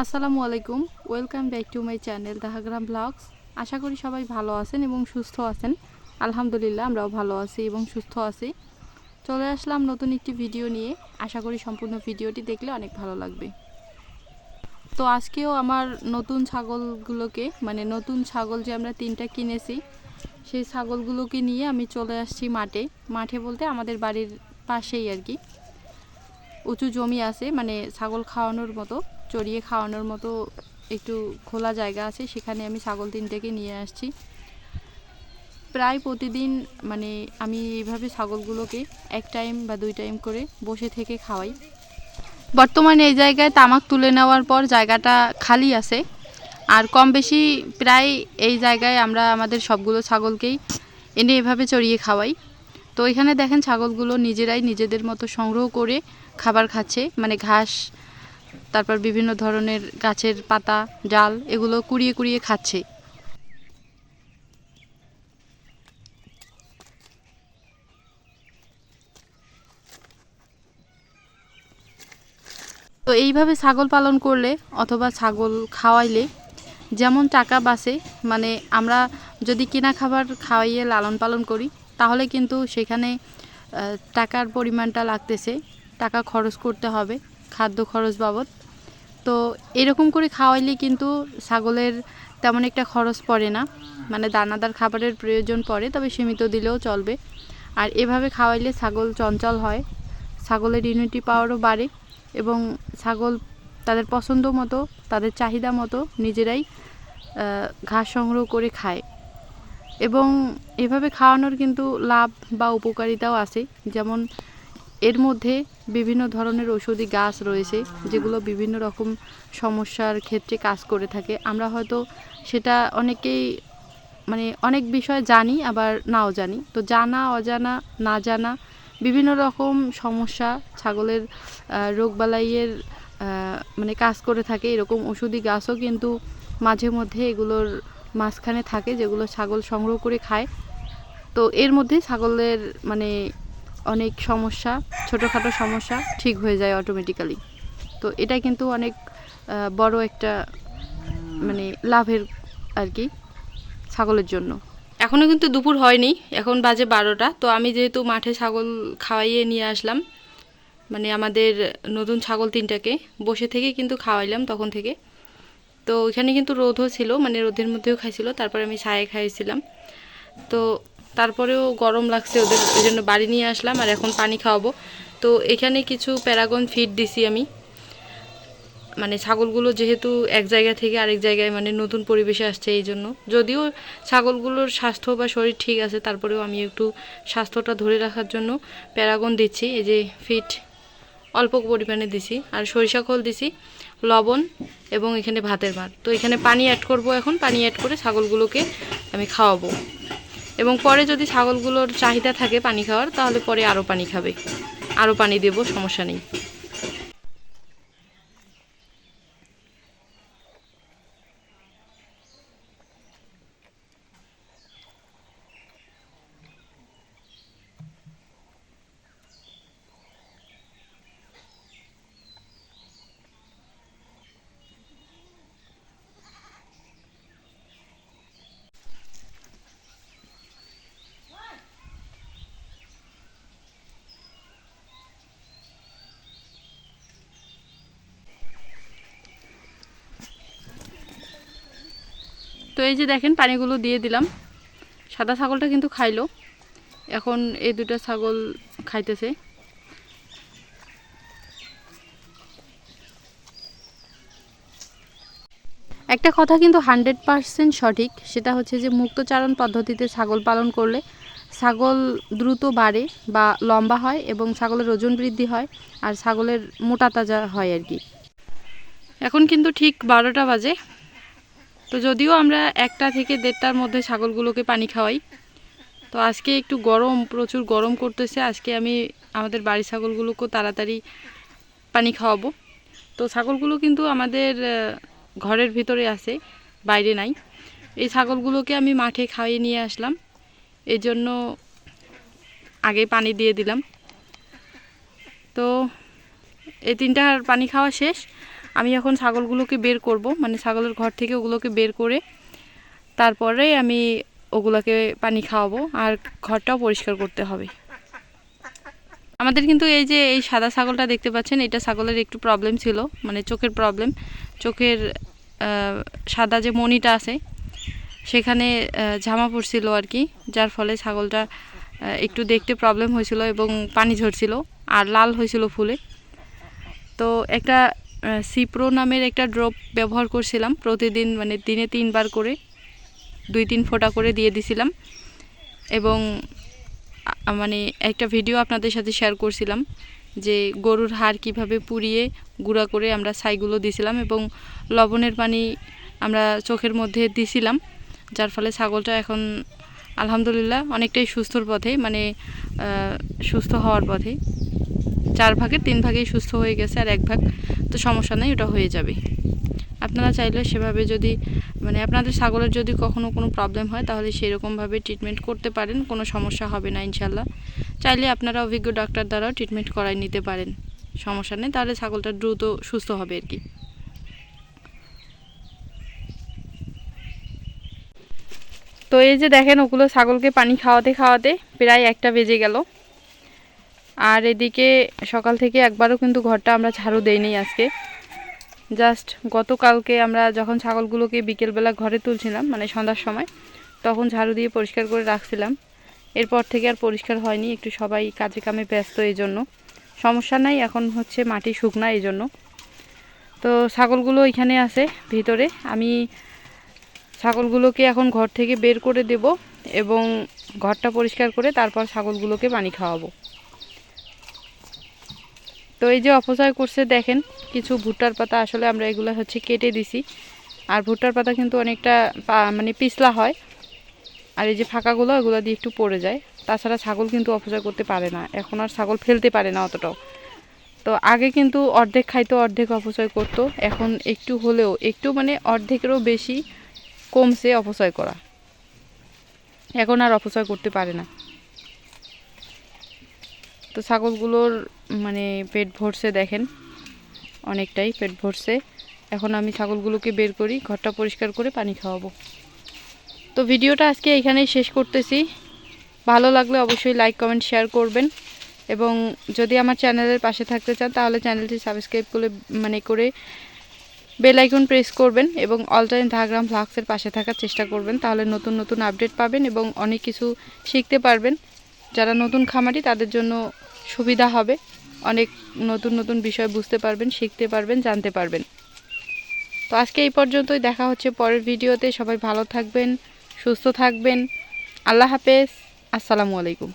আসসালামু আলাইকুম। Welcome back to my channel Dahagram blogs আশা করি সবাই ভালো আছেন এবং সুস্থ আছেন। আলহামদুলিল্লাহ, আমরাও ভালো আছি এবং সুস্থ আছি। চলে আসলাম নতুন একটি ভিডিও নিয়ে। আশা করি সম্পূর্ণ ভিডিওটি দেখলে অনেক ভালো লাগবে। তো আজকেও আমার নতুন ছাগলগুলোকে মানে নতুন ছাগল যে আমরা তিনটা কিনেছি, সেই ছাগলগুলোকে নিয়ে আমি চলে আসছি মাঠে। মাঠে বলতে আমাদের বাড়ির পাশেই আর কি। উঁচু জমি আছে মানে ছাগল খাওয়ানোর মতো। চড়িয়ে খাওয়ানোর মতো একটু খোলা জায়গা আছে, সেখানে আমি ছাগল তিনটেকে নিয়ে আসছি। প্রায় প্রতিদিন মানে আমি এইভাবে ছাগলগুলোকে এক টাইম বা দুই টাইম করে বসে থেকে খাওয়াই। বর্তমানে এই জায়গায় তামাক তুলে নেওয়ার পর জায়গাটা খালি আছে। আর কম বেশি প্রায় এই জায়গায় আমরা আমাদের সবগুলো ছাগলকেই এনে এভাবে চড়িয়ে খাওয়াই। তো এখানে দেখেন ছাগলগুলো নিজেরাই নিজেদের মতো সংগ্রহ করে খাবার খাচ্ছে মানে ঘাস তারপর বিভিন্ন ধরনের গাছের পাতা ডাল এগুলো কুড়িয়ে কুড়িয়ে খাচ্ছে। তো এইভাবে ছাগল পালন করলে অথবা ছাগল খাওয়াইলে যেমন টাকা বাঁচে মানে আমরা যদি কিনা খাবার খাওয়াইয়ে লালন পালন করি, তাহলে কিন্তু সেখানে টাকার পরিমাণটা লাগতেছে, টাকা খরচ করতে হবে। খাদ্য খরচ বাবদ। তো এরকম করে খাওয়াইলে কিন্তু ছাগলের তেমন একটা খরচ পড়ে না। মানে দানাদার খাবারের প্রয়োজন পড়ে, তবে সীমিত দিলেও চলবে। আর এভাবে খাওয়াইলে ছাগল চঞ্চল হয়, ছাগলের ইউনিটি পাওয়ারও বাড়ে এবং ছাগল তাদের পছন্দ মতো, তাদের চাহিদা মতো নিজেরাই ঘাস সংগ্রহ করে খায়। এবং এভাবে খাওয়ানোর কিন্তু লাভ বা উপকারিতাও আছে। যেমন এর মধ্যে বিভিন্ন ধরনের ঔষধি গাছ রয়েছে, যেগুলো বিভিন্ন রকম সমস্যার ক্ষেত্রে কাজ করে থাকে। আমরা হয়তো সেটা অনেকেই মানে অনেক বিষয় জানি, আবার নাও জানি। তো জানা, অজানা, না জানা, বিভিন্ন রকম সমস্যা, ছাগলের রোগবালাইয়ের মানে কাজ করে থাকে। এরকম ওষুধি গাছও কিন্তু মাঝে মধ্যে এগুলোর মাঝখানে থাকে, যেগুলো ছাগল সংগ্রহ করে খায়। তো এর মধ্যে ছাগলের মানে অনেক সমস্যা, ছোটোখাটো সমস্যা ঠিক হয়ে যায় অটোমেটিক্যালি তো এটা কিন্তু অনেক বড় একটা মানে লাভের আর কি, ছাগলের জন্য। এখনও কিন্তু দুপুর হয়নি, এখন বাজে বারোটা। তো আমি যেহেতু মাঠে ছাগল খাওয়াইয়ে নিয়ে আসলাম মানে আমাদের নতুন ছাগল তিনটাকে, বসে থেকে কিন্তু খাওয়াইলাম তখন থেকে। তো ওইখানে কিন্তু রোদও ছিল মানে রোদের মধ্যেও খাইছিল, তারপরে আমি ছায়ে খাইছিলাম। তো তারপরেও গরম লাগছে ওদের, ওই জন্য বাড়ি নিয়ে আসলাম আর এখন পানি খাওয়াবো। তো এখানে কিছু প্যারাগন ফিড দিছি আমি। মানে ছাগলগুলো যেহেতু এক জায়গা থেকে আরেক জায়গায় মানে নতুন পরিবেশে আসছে এই জন্য। যদিও ছাগলগুলোর স্বাস্থ্য বা শরীর ঠিক আছে, তারপরেও আমি একটু স্বাস্থ্যটা ধরে রাখার জন্য প্যারাগন দিচ্ছি। এই যে ফিট অল্প পরিমাণে দিছি। আর সরিষা খোল দিছি, লবণ এবং এখানে ভাতের ভাত। তো এখানে পানি অ্যাড করব এখন। পানি অ্যাড করে ছাগলগুলোকে আমি খাওয়াবো। এবং পরে যদি ছাগলগুলোর চাহিদা থাকে পানি খাওয়ার, তাহলে পরে আরও পানি খাবে। আরও পানি দেব, সমস্যা নেই। এই যে দেখেন, পানিগুলো দিয়ে দিলাম। সাদা ছাগলটা কিন্তু খাইলো। এখন এই দুটো ছাগল খাইতেছে। একটা কথা কিন্তু হান্ড্রেড পারসেন্ট সঠিক, সেটা হচ্ছে যে মুক্তচারণ পদ্ধতিতে ছাগল পালন করলে ছাগল দ্রুত বাড়ে বা লম্বা হয় এবং ছাগলের ওজন বৃদ্ধি হয় আর ছাগলের মোটা তাজা হয় আর কি। এখন কিন্তু ঠিক বারোটা বাজে। তো যদিও আমরা একটা থেকে দেড়টার মধ্যে ছাগলগুলোকে পানি খাওয়াই। তো আজকে একটু গরম, প্রচুর গরম করতেছে। আজকে আমি আমাদের বাড়ির ছাগলগুলোকেও তাড়াতাড়ি পানি খাওয়াবো। তো ছাগলগুলো কিন্তু আমাদের ঘরের ভিতরে আছে, বাইরে নাই। এই ছাগলগুলোকে আমি মাঠে খাইয়ে নিয়ে আসলাম। এই জন্য আগে পানি দিয়ে দিলাম। তো এই তিনটার পানি খাওয়া শেষ। আমি এখন ছাগলগুলোকে বের করব মানে ছাগলের ঘর থেকে ওগুলোকে বের করে তারপরে আমি ওগুলোকে পানি খাওয়াবো আর ঘরটাও পরিষ্কার করতে হবে। আমাদের কিন্তু এই যে এই সাদা ছাগলটা দেখতে পাচ্ছেন, এটা ছাগলের একটু প্রবলেম ছিল মানে চোখের প্রবলেম চোখের সাদা যে মণিটা আছে, সেখানে ঝামা পড়ছিল আর কি, যার ফলে ছাগলটা একটু দেখতে প্রবলেম হয়েছিল এবং পানি ঝরছিল আর লাল হয়েছিল ফুলে। তো একটা সিপ্রো নামের একটা ড্রপ ব্যবহার করছিলাম। প্রতিদিন মানে দিনে তিনবার করে, দুই তিন ফোঁটা করে দিয়ে দিছিলাম। এবং মানে একটা ভিডিও আপনাদের সাথে শেয়ার করছিলাম যে গরুর হাড় কীভাবে পুড়িয়ে গুঁড়া করে আমরা ছাইগুলো দিছিলাম এবং লবণের পানি আমরা চোখের মধ্যে দিছিলাম, যার ফলে ছাগলটা এখন আলহামদুলিল্লাহ অনেকটাই সুস্থর পথে মানে সুস্থ হওয়ার পথে। চার ভাগের তিন ভাগেই সুস্থ হয়ে গেছে আর এক ভাগ, তো সমস্যা নেই, ওটা হয়ে যাবে। আপনারা চাইলে সেভাবে যদি মানে আপনাদের ছাগলের যদি কখনো কোনো প্রবলেম হয়, তাহলে সেরকমভাবে ট্রিটমেন্ট করতে পারেন, কোনো সমস্যা হবে না ইনশাল্লাহ চাইলে আপনারা অভিজ্ঞ ডাক্তার দ্বারাও ট্রিটমেন্ট করাই নিতে পারেন। সমস্যা নেই, তাহলে ছাগলটা দ্রুত সুস্থ হবে আর কি। তো এই যে দেখেন, ওগুলো ছাগলকে পানি খাওয়াতে খাওয়াতে প্রায় একটা বেজে গেল। আর এদিকে সকাল থেকে একবারও কিন্তু ঘরটা আমরা ঝাড়ু দেইনি আজকে। জাস্ট গতকালকে আমরা যখন ছাগলগুলোকে বিকেলবেলা ঘরে তুলছিলাম মানে সন্ধ্যার সময়, তখন ঝাড়ু দিয়ে পরিষ্কার করে রাখছিলাম। এরপর থেকে আর পরিষ্কার হয়নি, একটু সবাই কাজে কামে ব্যস্ত এই জন্য। সমস্যা নাই, এখন হচ্ছে মাটি শুকনা এই জন্য। তো ছাগলগুলো এখানে আছে ভিতরে। আমি ছাগলগুলোকে এখন ঘর থেকে বের করে দেব এবং ঘরটা পরিষ্কার করে তারপর ছাগলগুলোকে পানি খাওয়াবো। তো এই যে অপচয় করছে, দেখেন, কিছু ভুট্টার পাতা আসলে আমরা এগুলো হচ্ছে কেটে দিছি। আর ভুট্টার পাতা কিন্তু অনেকটা মানে পিছলা হয়। আর এই যে ফাঁকাগুলো, এগুলো দিয়ে একটু পড়ে যায়। তাছাড়া ছাগল কিন্তু অপচয় করতে পারে না। এখন আর ছাগল ফেলতে পারে না অতটাও। তো আগে কিন্তু অর্ধেক খাইতো, অর্ধেক অপচয় করতো। এখন একটু হলেও, একটু মানে অর্ধেকেরও বেশি কমছে অপচয় করা। এখন আর অপচয় করতে পারে না। তো ছাগলগুলোর মানে পেট ভরছে দেখেন, অনেকটাই পেট ভরছে। এখন আমি ছাগলগুলোকে বের করি, ঘরটা পরিষ্কার করে পানি খাওয়াবো। তো ভিডিওটা আজকে এখানেই শেষ করতেছি। ভালো লাগলে অবশ্যই লাইক, কমেন্ট, শেয়ার করবেন। এবং যদি আমার চ্যানেলের পাশে থাকতে চান, তাহলে চ্যানেলটি সাবস্ক্রাইব করে মানে করে বেল আইকন প্রেস করবেন এবং অল টাইম ধাগ্রাম ফ্লাক্সের পাশে থাকার চেষ্টা করবেন। তাহলে নতুন নতুন আপডেট পাবেন এবং অনেক কিছু শিখতে পারবেন। যারা নতুন খামারি, তাদের জন্য সুবিধা হবে। অনেক নতুন নতুন বিষয় বুঝতে পারবেন, শিখতে পারবেন, জানতে পারবেন। তো আজকে এই পর্যন্তই। দেখা হচ্ছে পরের ভিডিওতে। সবাই ভালো থাকবেন, সুস্থ থাকবেন। আল্লাহ হাফেজ। আসসালামু আলাইকুম।